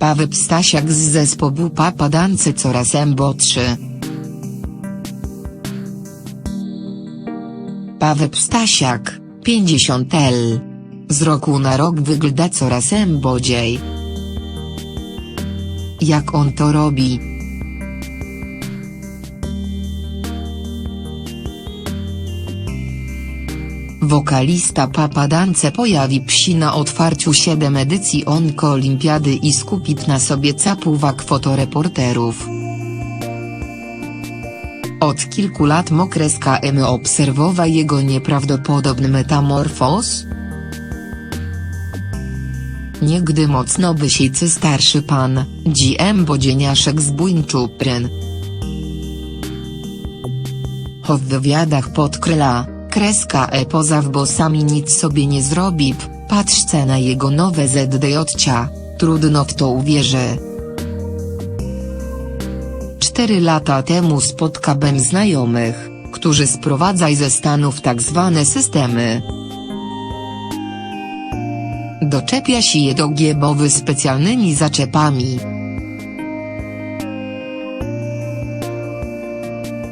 Paweł Stasiak z zespołu Papa Dance coraz embotrzy. Paweł Stasiak, 50 L. Z roku na rok wygląda coraz embodziej. Jak on to robi? Wokalista Papa Dance pojawi psi na otwarciu 7 edycji Onko Olimpiady i skupić na sobie capuwak fotoreporterów. Od kilku lat Mokreska M obserwowa jego nieprawdopodobny metamorfoz. Niegdy mocno wysiejcy starszy pan, GM Bodzieniaszek z Buńczupryn. W wywiadach podkryla, kreska e poza wbosami nic sobie nie zrobi, patrzcie na jego nowe ZDJ-cia, trudno w to uwierzy. Cztery lata temu spotkałem znajomych, którzy sprowadzaj ze Stanów tak zwane systemy. Doczepia się je do giebowy specjalnymi zaczepami.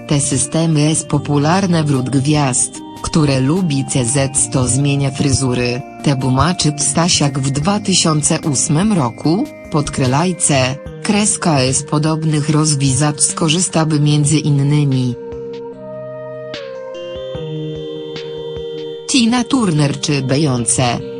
Te systemy jest popularne wśród gwiazd, które lubi CZ to zmienia fryzury, te bumaczy Stasiak w 2008 roku, podkrelajce, kreska jest podobnych rozwizacz skorzysta by między innymi. Tina Turner czy Beyoncé.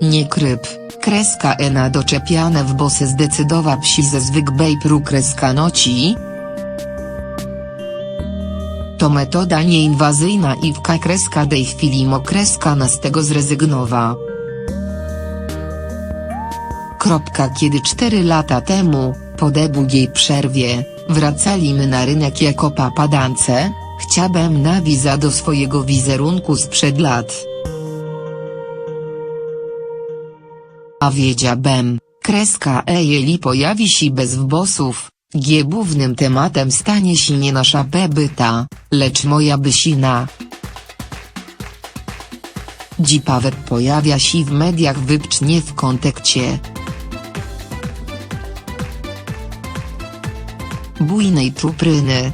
Nie kryp, kreska ena doczepiane w bosy zdecydowa psi ze zwyk bejpru kreska noci. To metoda nieinwazyjna i w kreska dej chwili mokreska na z tego zrezygnowa. Kropka kiedy cztery lata temu, po długiej przerwie, wracaliśmy na rynek jako papadance, chciałbym na wiza do swojego wizerunku sprzed lat. A wiedziałbym, kreska e jeli pojawi się bez wbosów, głównym tematem stanie się nie nasza byta, lecz moja bysina. Dzipawet pojawia się w mediach wypcznie w kontekście bujnej czupryny,